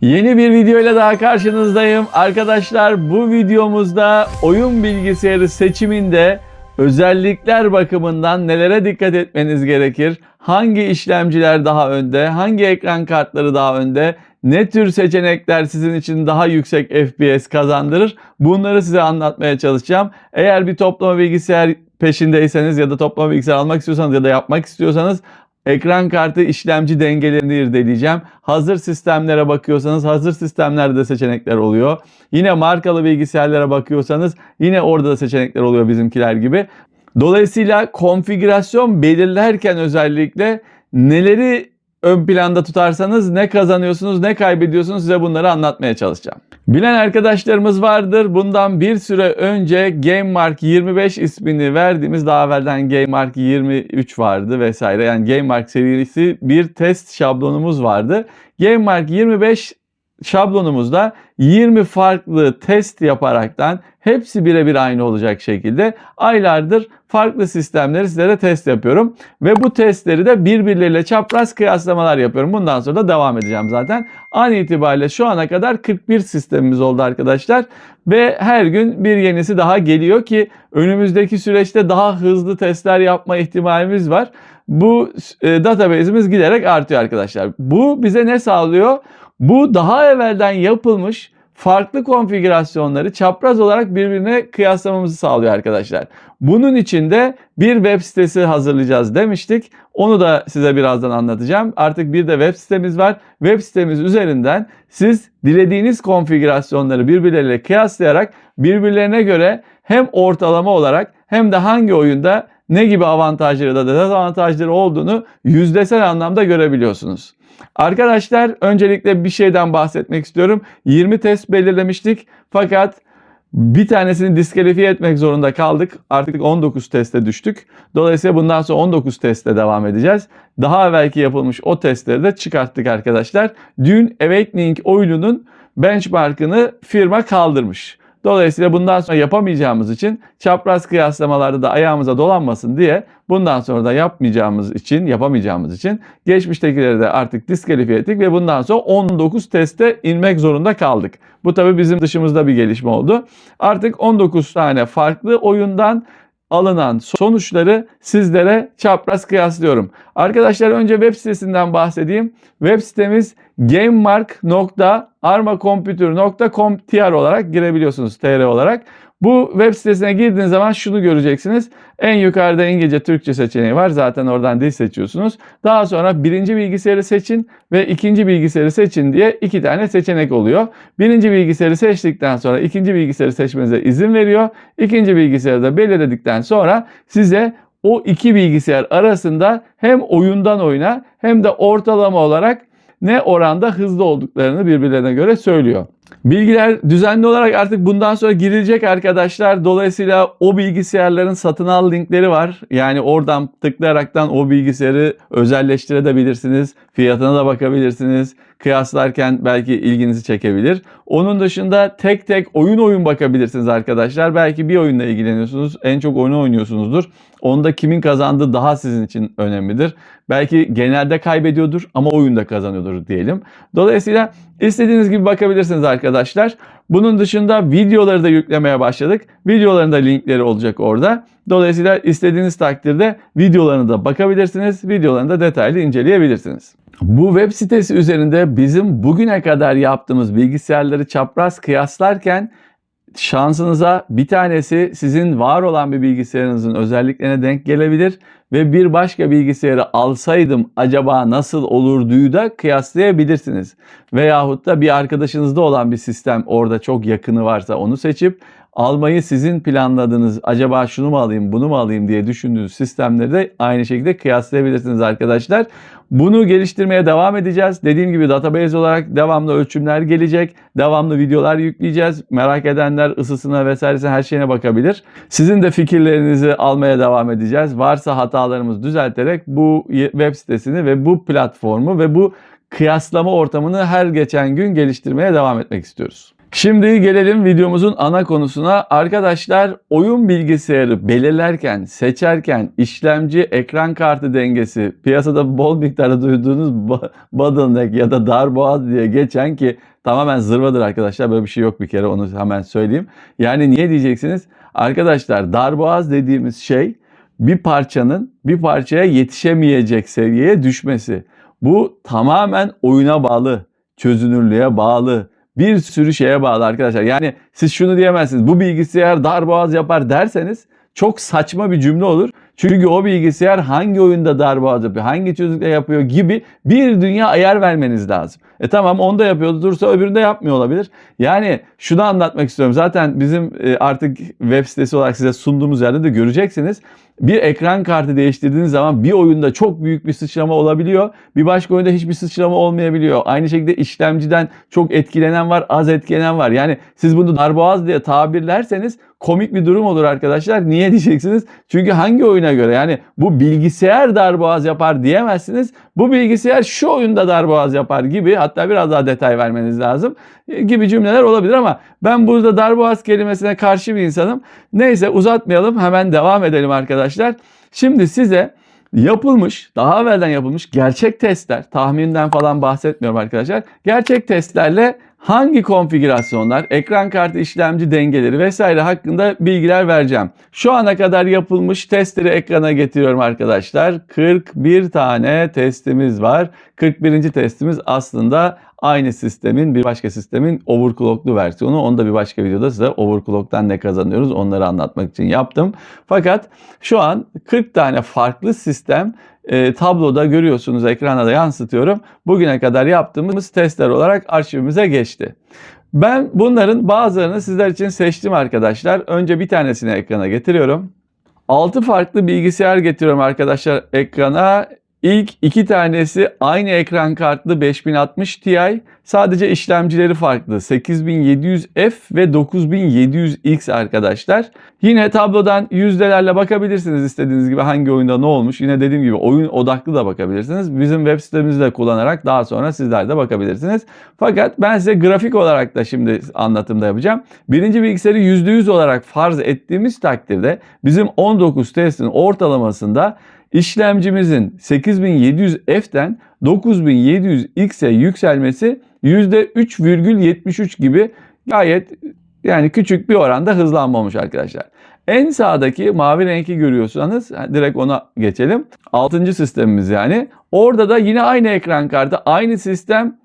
Yeni bir video ile daha karşınızdayım. Arkadaşlar bu videomuzda oyun bilgisayarı seçiminde özellikler bakımından nelere dikkat etmeniz gerekir? Hangi işlemciler daha önde? Hangi ekran kartları daha önde? Ne tür seçenekler sizin için daha yüksek FPS kazandırır? Bunları size anlatmaya çalışacağım. Eğer bir toplama bilgisayar peşindeyseniz ya da toplama bilgisayar almak istiyorsanız ya da yapmak istiyorsanız ekran kartı işlemci dengelerini irdeleyeceğim. Hazır sistemlere bakıyorsanız hazır sistemlerde de seçenekler oluyor. Yine markalı bilgisayarlara bakıyorsanız yine orada da seçenekler oluyor bizimkiler gibi. Dolayısıyla konfigürasyon belirlerken özellikle neleri ön planda tutarsanız ne kazanıyorsunuz ne kaybediyorsunuz size bunları anlatmaya çalışacağım. Bilen arkadaşlarımız vardır. Bundan bir süre önce GameMark 25 ismini verdiğimiz daha evvelden GameMark 23 vardı vesaire. Yani GameMark serisi bir test şablonumuz vardı. GameMark 25 şablonumuzda 20 farklı test yaparaktan hepsi birebir aynı olacak şekilde aylardır farklı sistemleri sizlere test yapıyorum. Ve bu testleri de birbirleriyle çapraz kıyaslamalar yapıyorum. Bundan sonra da devam edeceğim zaten. An itibariyle şu ana kadar 41 sistemimiz oldu arkadaşlar. Ve her gün bir yenisi daha geliyor ki önümüzdeki süreçte daha hızlı testler yapma ihtimalimiz var. Bu e, database'imiz giderek artıyor arkadaşlar. Bu bize ne sağlıyor? Bu daha evvelden yapılmış farklı konfigürasyonları çapraz olarak birbirine kıyaslamamızı sağlıyor arkadaşlar. Bunun için de bir web sitesi hazırlayacağız demiştik. Onu da size birazdan anlatacağım. Artık bir de web sitemiz var. Web sitemiz üzerinden siz dilediğiniz konfigürasyonları birbirleriyle kıyaslayarak birbirlerine göre hem ortalama olarak hem de hangi oyunda ne gibi avantajları da dezavantajları olduğunu yüzdesel anlamda görebiliyorsunuz. Arkadaşlar öncelikle bir şeyden bahsetmek istiyorum. 20 test belirlemiştik fakat bir tanesini diskalifiye etmek zorunda kaldık. Artık 19 teste düştük. Dolayısıyla bundan sonra 19 testte devam edeceğiz. Daha evvelki yapılmış o testleri de çıkarttık arkadaşlar. Dün Awakening oyununun benchmarkını firma kaldırmış. Dolayısıyla bundan sonra yapamayacağımız için çapraz kıyaslamalarda da ayağımıza dolanmasın diye bundan sonra da yapmayacağımız için, yapamayacağımız için geçmiştekileri de artık diskalifiye ettik ve bundan sonra 19 teste inmek zorunda kaldık. Bu tabii bizim dışımızda bir gelişme oldu. Artık 19 tane farklı oyundan alınan sonuçları sizlere çapraz kıyaslıyorum. Arkadaşlar önce web sitesinden bahsedeyim. Web sitemiz gamemark.armacomputer.com.tr olarak girebiliyorsunuz TR olarak. Bu web sitesine girdiğiniz zaman şunu göreceksiniz. En yukarıda İngilizce, Türkçe seçeneği var. Zaten oradan dil seçiyorsunuz. Daha sonra birinci bilgisayarı seçin ve ikinci bilgisayarı seçin diye iki tane seçenek oluyor. Birinci bilgisayarı seçtikten sonra ikinci bilgisayarı seçmenize izin veriyor. İkinci bilgisayarı da belirledikten sonra size o iki bilgisayar arasında hem oyundan oyuna hem de ortalama olarak ne oranda hızlı olduklarını birbirlerine göre söylüyor. Bilgiler düzenli olarak artık bundan sonra girilecek arkadaşlar. Dolayısıyla o bilgisayarların satın al linkleri var. Yani oradan tıklayaraktan o bilgisayarı özelleştirebilirsiniz. Fiyatına da bakabilirsiniz. Kıyaslarken belki ilginizi çekebilir. Onun dışında tek tek oyun oyun bakabilirsiniz arkadaşlar. Belki bir oyunla ilgileniyorsunuz. En çok oyunu oynuyorsunuzdur. Onda kimin kazandığı daha sizin için önemlidir. Belki genelde kaybediyordur ama oyunda kazanıyordur diyelim. Dolayısıyla istediğiniz gibi bakabilirsiniz arkadaşlar. Bunun dışında videoları da yüklemeye başladık. Videoların da linkleri olacak orada. Dolayısıyla istediğiniz takdirde videolarına da bakabilirsiniz. Videolarını da detaylı inceleyebilirsiniz. Bu web sitesi üzerinde bizim bugüne kadar yaptığımız bilgisayarları çapraz kıyaslarken şansınıza bir tanesi sizin var olan bir bilgisayarınızın özelliklerine denk gelebilir ve bir başka bilgisayarı alsaydım acaba nasıl olurduyu da kıyaslayabilirsiniz. Veyahut da bir arkadaşınızda olan bir sistem orada çok yakını varsa onu seçip almayı sizin planladığınız acaba şunu mu alayım bunu mu alayım diye düşündüğünüz sistemleri de aynı şekilde kıyaslayabilirsiniz arkadaşlar. Bunu geliştirmeye devam edeceğiz. Dediğim gibi database olarak devamlı ölçümler gelecek. Devamlı videolar yükleyeceğiz. Merak edenler ısısına vesairesine her şeyine bakabilir. Sizin de fikirlerinizi almaya devam edeceğiz. Varsa hatalarımızı düzelterek bu web sitesini ve bu platformu ve bu kıyaslama ortamını her geçen gün geliştirmeye devam etmek istiyoruz. Şimdi gelelim videomuzun ana konusuna. Arkadaşlar oyun bilgisayarı belirlerken, seçerken işlemci, ekran kartı dengesi, piyasada bol miktarda duyduğunuz bottleneck ya da darboğaz diye geçen ki tamamen zırvadır arkadaşlar. Böyle bir şey yok bir kere onu hemen söyleyeyim. Yani niye diyeceksiniz? Arkadaşlar darboğaz dediğimiz şey bir parçanın bir parçaya yetişemeyecek seviyeye düşmesi. Bu tamamen oyuna bağlı, çözünürlüğe bağlı, bir sürü şeye bağlı arkadaşlar. Yani siz şunu diyemezsiniz. Bu bilgisayar darboğaz yapar derseniz çok saçma bir cümle olur. Çünkü o bilgisayar hangi oyunda darboğaz yapıyor, hangi çözünürlükle yapıyor gibi bir dünya ayar vermeniz lazım. E tamam onda yapıyordu dursa öbüründe yapmıyor olabilir. Yani şunu anlatmak istiyorum. Zaten bizim e, artık web sitesi olarak size sunduğumuz yerde de göreceksiniz. Bir ekran kartı değiştirdiğiniz zaman bir oyunda çok büyük bir sıçrama olabiliyor. Bir başka oyunda hiçbir sıçrama olmayabiliyor. Aynı şekilde işlemciden çok etkilenen var, az etkilenen var. Yani siz bunu darboğaz diye tabirlerseniz komik bir durum olur arkadaşlar. Niye diyeceksiniz? Çünkü hangi oyuna göre? Yani bu bilgisayar darboğaz yapar diyemezsiniz. Bu bilgisayar şu oyunda darboğaz yapar gibi hatta biraz daha detay vermeniz lazım gibi cümleler olabilir ama ben burada darboğaz kelimesine karşı bir insanım. Neyse uzatmayalım hemen devam edelim arkadaşlar. Şimdi size yapılmış, daha evvelden yapılmış gerçek testler, tahminden falan bahsetmiyorum arkadaşlar. Gerçek testlerle hangi konfigürasyonlar, ekran kartı işlemci dengeleri vesaire hakkında bilgiler vereceğim. Şu ana kadar yapılmış testleri ekrana getiriyorum arkadaşlar. 41 tane testimiz var. 41. testimiz aslında aynı sistemin bir başka sistemin overclocklu versiyonu. Onu da bir başka videoda size overclock'tan ne kazanıyoruz onları anlatmak için yaptım. Fakat şu an 40 tane farklı sistem e, tabloda görüyorsunuz ekrana da yansıtıyorum. Bugüne kadar yaptığımız testler olarak arşivimize geçti. Ben bunların bazılarını sizler için seçtim arkadaşlar. Önce bir tanesini ekrana getiriyorum. 6 farklı bilgisayar getiriyorum arkadaşlar ekrana. İlk iki tanesi aynı ekran kartlı 5060 Ti. Sadece işlemcileri farklı. 8700F ve 9700X arkadaşlar. Yine tablodan yüzdelerle bakabilirsiniz istediğiniz gibi hangi oyunda ne olmuş. Yine dediğim gibi oyun odaklı da bakabilirsiniz. Bizim web sitemizi de kullanarak daha sonra sizler de bakabilirsiniz. Fakat ben size grafik olarak da şimdi anlatımda yapacağım. Birinci bilgisayarı %100 olarak farz ettiğimiz takdirde bizim 19 testin ortalamasında işlemcimizin 8700F'den 9700X'e yükselmesi %3,73 gibi gayet yani küçük bir oranda hızlanma olmuş arkadaşlar. En sağdaki mavi renki görüyorsanız direkt ona geçelim. Altıncı sistemimiz yani. Orada da yine aynı ekran kartı, aynı sistem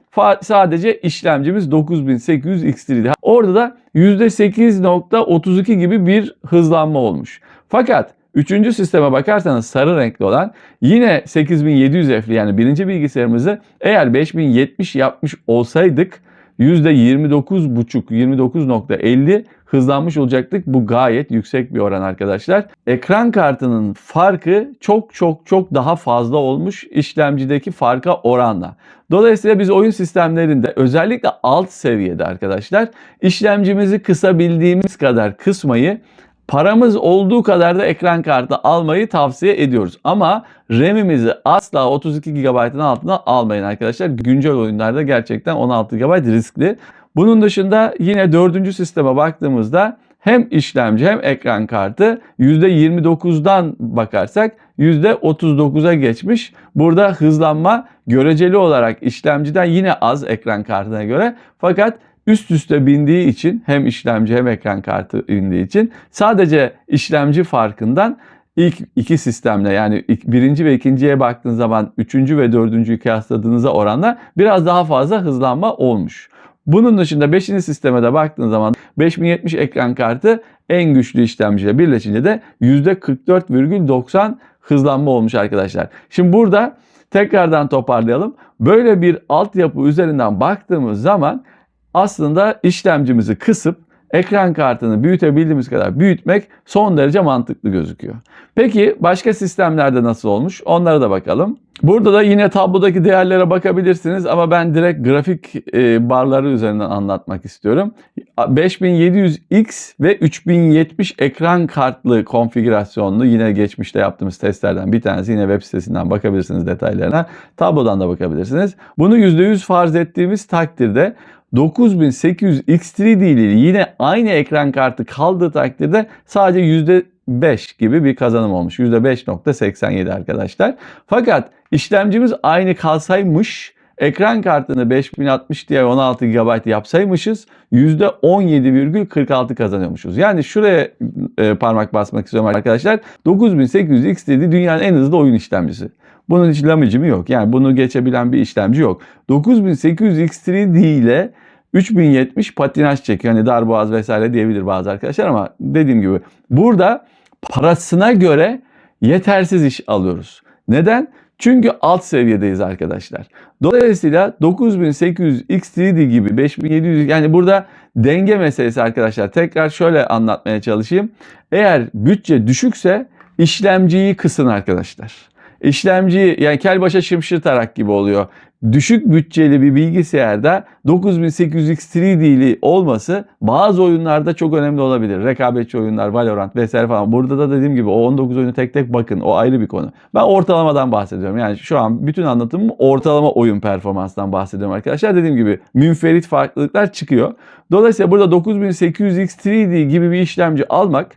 sadece işlemcimiz 9800 X3'di. Orada da %8.32 gibi bir hızlanma olmuş. Fakat Üçüncü sisteme bakarsanız sarı renkli olan yine 8700 F'li yani birinci bilgisayarımızı eğer 5070 yapmış olsaydık %29.5 29.50 hızlanmış olacaktık. Bu gayet yüksek bir oran arkadaşlar. Ekran kartının farkı çok çok çok daha fazla olmuş işlemcideki farka oranla. Dolayısıyla biz oyun sistemlerinde özellikle alt seviyede arkadaşlar işlemcimizi kısabildiğimiz kadar kısmayı Paramız olduğu kadar da ekran kartı almayı tavsiye ediyoruz. Ama RAM'imizi asla 32 GB'ın altına almayın arkadaşlar. Güncel oyunlarda gerçekten 16 GB riskli. Bunun dışında yine dördüncü sisteme baktığımızda hem işlemci hem ekran kartı %29'dan bakarsak %39'a geçmiş. Burada hızlanma göreceli olarak işlemciden yine az ekran kartına göre fakat üst üste bindiği için hem işlemci hem ekran kartı bindiği için sadece işlemci farkından ilk iki sistemle yani birinci ve ikinciye baktığınız zaman üçüncü ve dördüncüyü kıyasladığınızda oranla biraz daha fazla hızlanma olmuş. Bunun dışında 5. sisteme de baktığınız zaman 5070 ekran kartı en güçlü işlemciyle birleşince de %44,90 hızlanma olmuş arkadaşlar. Şimdi burada tekrardan toparlayalım. Böyle bir altyapı üzerinden baktığımız zaman aslında işlemcimizi kısıp ekran kartını büyütebildiğimiz kadar büyütmek son derece mantıklı gözüküyor. Peki başka sistemlerde nasıl olmuş? Onlara da bakalım. Burada da yine tablodaki değerlere bakabilirsiniz ama ben direkt grafik e, barları üzerinden anlatmak istiyorum. 5700X ve 3070 ekran kartlı konfigürasyonlu yine geçmişte yaptığımız testlerden bir tanesi yine web sitesinden bakabilirsiniz detaylarına. Tablodan da bakabilirsiniz. Bunu %100 farz ettiğimiz takdirde 9800 X3D ile yine aynı ekran kartı kaldığı takdirde sadece %5 gibi bir kazanım olmuş. %5.87 arkadaşlar. Fakat işlemcimiz aynı kalsaymış ekran kartını 5060 Ti 16 GB yapsaymışız %17,46 kazanıyormuşuz. Yani şuraya e, parmak basmak istiyorum arkadaşlar. 9800 X3D dünyanın en hızlı oyun işlemcisi. Bunun hiç lamıcımı yok. Yani bunu geçebilen bir işlemci yok. 9800 X3D ile 3070 patinaj çekiyor. Hani darboğaz vesaire diyebilir bazı arkadaşlar ama dediğim gibi burada parasına göre yetersiz iş alıyoruz. Neden? Çünkü alt seviyedeyiz arkadaşlar. Dolayısıyla 9800 X3D gibi 5700 yani burada denge meselesi arkadaşlar. Tekrar şöyle anlatmaya çalışayım. Eğer bütçe düşükse işlemciyi kısın arkadaşlar. İşlemci yani kel başa şımşırtarak gibi oluyor. Düşük bütçeli bir bilgisayarda 9800 X3D'li olması bazı oyunlarda çok önemli olabilir. Rekabetçi oyunlar, Valorant vesaire falan. Burada da dediğim gibi o 19 oyunu tek tek bakın. O ayrı bir konu. Ben ortalamadan bahsediyorum. Yani şu an bütün anlatımım ortalama oyun performansından bahsediyorum arkadaşlar. Dediğim gibi münferit farklılıklar çıkıyor. Dolayısıyla burada 9800 X3D gibi bir işlemci almak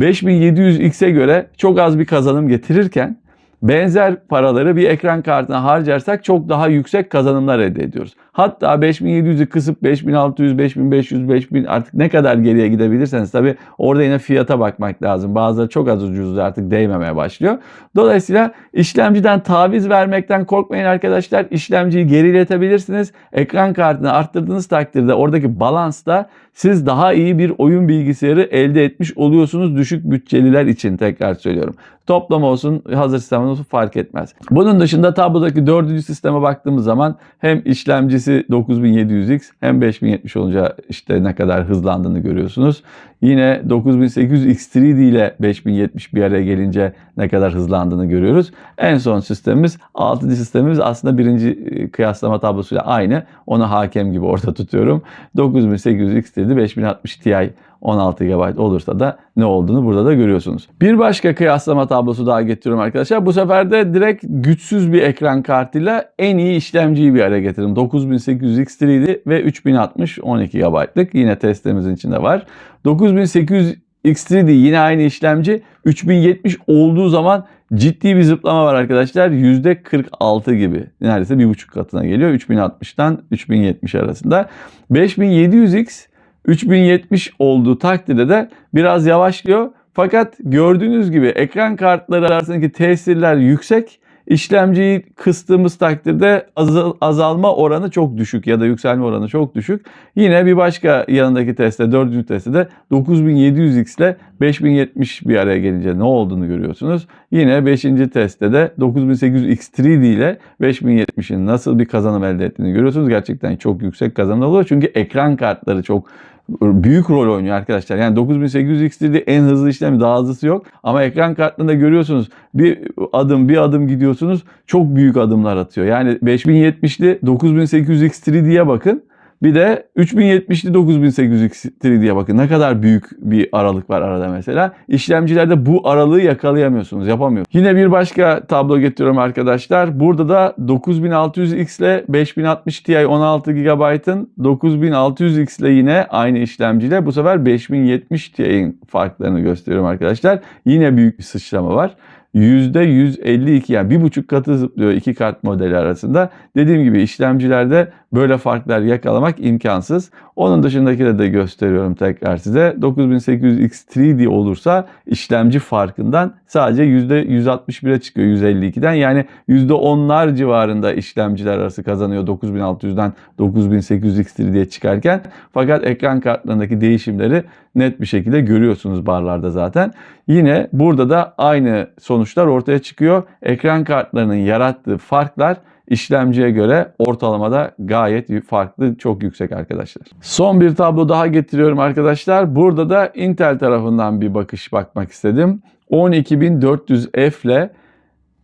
5700X'e göre çok az bir kazanım getirirken benzer paraları bir ekran kartına harcarsak çok daha yüksek kazanımlar elde ediyoruz. Hatta 5700'ü kısıp 5600, 5500, 5000 artık ne kadar geriye gidebilirseniz tabi orada yine fiyata bakmak lazım. Bazıları çok az ucuzdu artık değmemeye başlıyor. Dolayısıyla işlemciden taviz vermekten korkmayın arkadaşlar. İşlemciyi geriletebilirsiniz. Ekran kartını arttırdığınız takdirde oradaki balansta siz daha iyi bir oyun bilgisayarı elde etmiş oluyorsunuz düşük bütçeliler için tekrar söylüyorum. Toplam olsun, hazır sistem olsun fark etmez. Bunun dışında tablodaki dördüncü sisteme baktığımız zaman hem işlemcisi 9700X hem 5070 olunca işte ne kadar hızlandığını görüyorsunuz. Yine 9800 X3D ile 5070 bir araya gelince ne kadar hızlandığını görüyoruz. En son sistemimiz 6. sistemimiz aslında birinci kıyaslama tablosuyla aynı. Onu hakem gibi orada tutuyorum. 9800 X3D 5060 Ti 16 GB olursa da ne olduğunu burada da görüyorsunuz. Bir başka kıyaslama tablosu daha getiriyorum arkadaşlar. Bu sefer de direkt güçsüz bir ekran kartıyla en iyi işlemciyi bir araya getirdim. 9800 X3'di ve 3060 12 GB'lık. Yine testimizin içinde var. 9800 X3D yine aynı işlemci. 3070 olduğu zaman ciddi bir zıplama var arkadaşlar. %46 gibi. Neredeyse bir buçuk katına geliyor. 3060'tan 3070 arasında. 5700X 3070 olduğu takdirde de biraz yavaşlıyor. Fakat gördüğünüz gibi ekran kartları arasındaki tesirler yüksek. İşlemciyi kıstığımız takdirde azal, azalma oranı çok düşük ya da yükselme oranı çok düşük. Yine bir başka yanındaki testte, dördüncü testte de 9700X ile 5070 bir araya gelince ne olduğunu görüyorsunuz. Yine 5. testte de 9800 X3D ile 5070'in nasıl bir kazanım elde ettiğini görüyorsunuz. Gerçekten çok yüksek kazanım oluyor. Çünkü ekran kartları çok büyük rol oynuyor arkadaşlar. Yani 9800 X3'de en hızlı işlemi daha hızlısı yok. Ama ekran kartında görüyorsunuz bir adım bir adım gidiyorsunuz çok büyük adımlar atıyor. Yani 5070'li 9800 X3D'ye bakın. Bir de 3070'li 9800 X3D'ye bakın. Ne kadar büyük bir aralık var arada mesela. İşlemcilerde bu aralığı yakalayamıyorsunuz. Yapamıyor. Yine bir başka tablo getiriyorum arkadaşlar. Burada da 9600X ile 5060 Ti 16 GB'ın 9600X ile yine aynı işlemciyle bu sefer 5070 Ti'nin farklarını gösteriyorum arkadaşlar. Yine büyük bir sıçrama var. %152 yani bir buçuk katı zıplıyor iki kart modeli arasında. Dediğim gibi işlemcilerde böyle farklar yakalamak imkansız. Onun dışındakileri de gösteriyorum tekrar size. 9800 X3D olursa işlemci farkından sadece %161'e çıkıyor 152'den. Yani %10'lar civarında işlemciler arası kazanıyor 9600'den 9800 X3D'ye çıkarken. Fakat ekran kartlarındaki değişimleri net bir şekilde görüyorsunuz barlarda zaten. Yine burada da aynı sonuçlar ortaya çıkıyor. Ekran kartlarının yarattığı farklar işlemciye göre ortalamada gayet farklı, çok yüksek arkadaşlar. Son bir tablo daha getiriyorum arkadaşlar. Burada da Intel tarafından bir bakış bakmak istedim. 12400F ile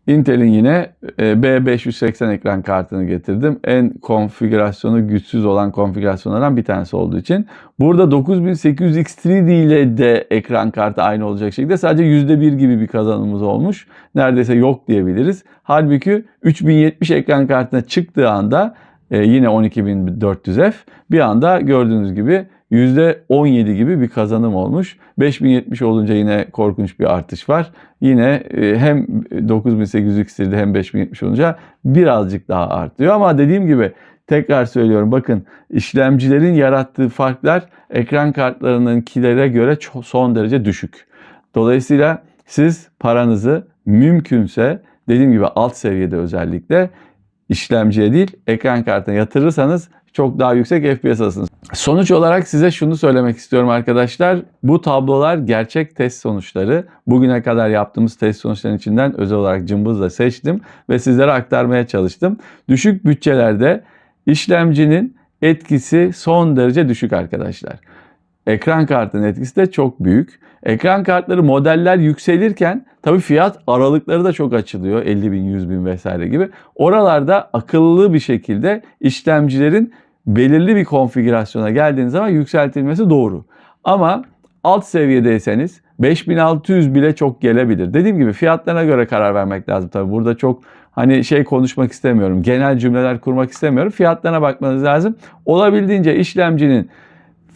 Intel'in yine e, B580 ekran kartını getirdim. En konfigürasyonu güçsüz olan konfigürasyonlardan bir tanesi olduğu için. Burada 9800 X3D ile de ekran kartı aynı olacak şekilde sadece %1 gibi bir kazanımımız olmuş. Neredeyse yok diyebiliriz. Halbuki 3070 ekran kartına çıktığı anda e, yine 12.400F bir anda gördüğünüz gibi %17 gibi bir kazanım olmuş. 5070 olunca yine korkunç bir artış var. Yine e, hem 9800 XT'de hem 5070 olunca birazcık daha artıyor. Ama dediğim gibi tekrar söylüyorum bakın işlemcilerin yarattığı farklar ekran kartlarınınkilere göre son derece düşük. Dolayısıyla siz paranızı mümkünse dediğim gibi alt seviyede özellikle işlemciye değil ekran kartına yatırırsanız çok daha yüksek FPS alırsınız. Sonuç olarak size şunu söylemek istiyorum arkadaşlar. Bu tablolar gerçek test sonuçları. Bugüne kadar yaptığımız test sonuçlarının içinden özel olarak cımbızla seçtim ve sizlere aktarmaya çalıştım. Düşük bütçelerde işlemcinin etkisi son derece düşük arkadaşlar. Ekran kartının etkisi de çok büyük. Ekran kartları modeller yükselirken tabii fiyat aralıkları da çok açılıyor. 50 bin, 100 bin vesaire gibi. Oralarda akıllı bir şekilde işlemcilerin belirli bir konfigürasyona geldiğiniz zaman yükseltilmesi doğru. Ama alt seviyedeyseniz 5600 bile çok gelebilir. Dediğim gibi fiyatlarına göre karar vermek lazım tabii. Burada çok hani şey konuşmak istemiyorum. Genel cümleler kurmak istemiyorum. Fiyatlarına bakmanız lazım. Olabildiğince işlemcinin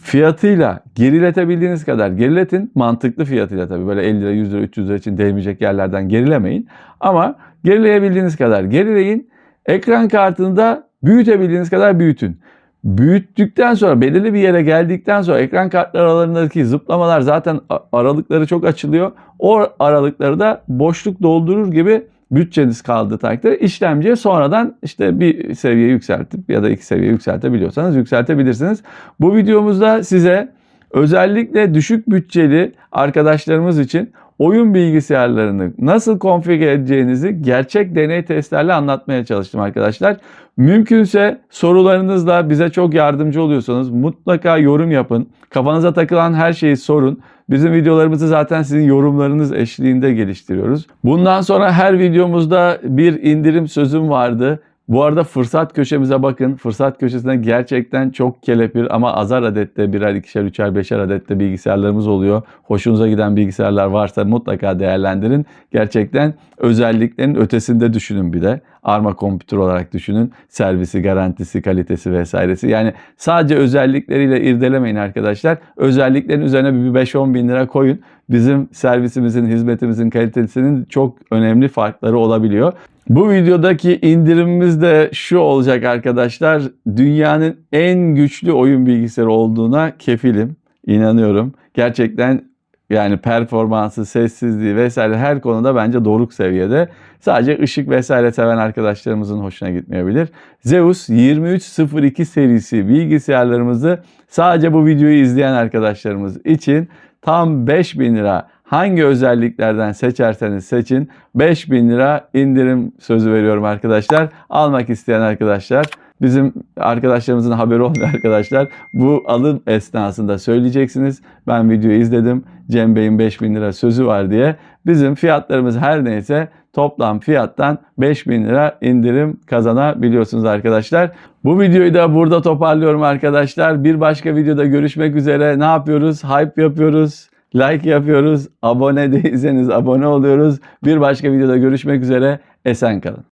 fiyatıyla geriletebildiğiniz kadar geriletin. Mantıklı fiyatıyla tabii böyle 50 lira, 100 lira, 300 lira için değmeyecek yerlerden gerilemeyin. Ama gerileyebildiğiniz kadar gerileyin. Ekran kartını da büyütebildiğiniz kadar büyütün. Büyüttükten sonra belirli bir yere geldikten sonra ekran kartları aralarındaki zıplamalar zaten aralıkları çok açılıyor. O aralıkları da boşluk doldurur gibi bütçeniz kaldığı takdirde işlemciye sonradan işte bir seviye yükseltip ya da iki seviye yükseltebiliyorsanız yükseltebilirsiniz. Bu videomuzda size özellikle düşük bütçeli arkadaşlarımız için oyun bilgisayarlarını nasıl konfigüre edeceğinizi gerçek deney testlerle anlatmaya çalıştım arkadaşlar. Mümkünse sorularınızla bize çok yardımcı oluyorsanız mutlaka yorum yapın. Kafanıza takılan her şeyi sorun. Bizim videolarımızı zaten sizin yorumlarınız eşliğinde geliştiriyoruz. Bundan sonra her videomuzda bir indirim sözüm vardı. Bu arada fırsat köşemize bakın. Fırsat köşesinde gerçekten çok kelepir ama azar adette birer, ikişer, üçer, beşer adette bilgisayarlarımız oluyor. Hoşunuza giden bilgisayarlar varsa mutlaka değerlendirin. Gerçekten özelliklerin ötesinde düşünün bir de. Arma kompütür olarak düşünün. Servisi, garantisi, kalitesi vesairesi. Yani sadece özellikleriyle irdelemeyin arkadaşlar. Özelliklerin üzerine bir 5-10 bin lira koyun. Bizim servisimizin, hizmetimizin kalitesinin çok önemli farkları olabiliyor. Bu videodaki indirimimiz de şu olacak arkadaşlar. Dünyanın en güçlü oyun bilgisayarı olduğuna kefilim. İnanıyorum. Gerçekten yani performansı, sessizliği vesaire her konuda bence doruk seviyede. Sadece ışık vesaire seven arkadaşlarımızın hoşuna gitmeyebilir. Zeus 2302 serisi bilgisayarlarımızı sadece bu videoyu izleyen arkadaşlarımız için tam 5000 lira hangi özelliklerden seçerseniz seçin 5000 lira indirim sözü veriyorum arkadaşlar. Almak isteyen arkadaşlar bizim arkadaşlarımızın haberi olmayan arkadaşlar bu alım esnasında söyleyeceksiniz. Ben videoyu izledim. Cem Bey'in 5000 lira sözü var diye. Bizim fiyatlarımız her neyse toplam fiyattan 5000 lira indirim kazanabiliyorsunuz arkadaşlar. Bu videoyu da burada toparlıyorum arkadaşlar. Bir başka videoda görüşmek üzere. Ne yapıyoruz? Hype yapıyoruz. Like yapıyoruz. Abone değilseniz abone oluyoruz. Bir başka videoda görüşmek üzere. Esen kalın.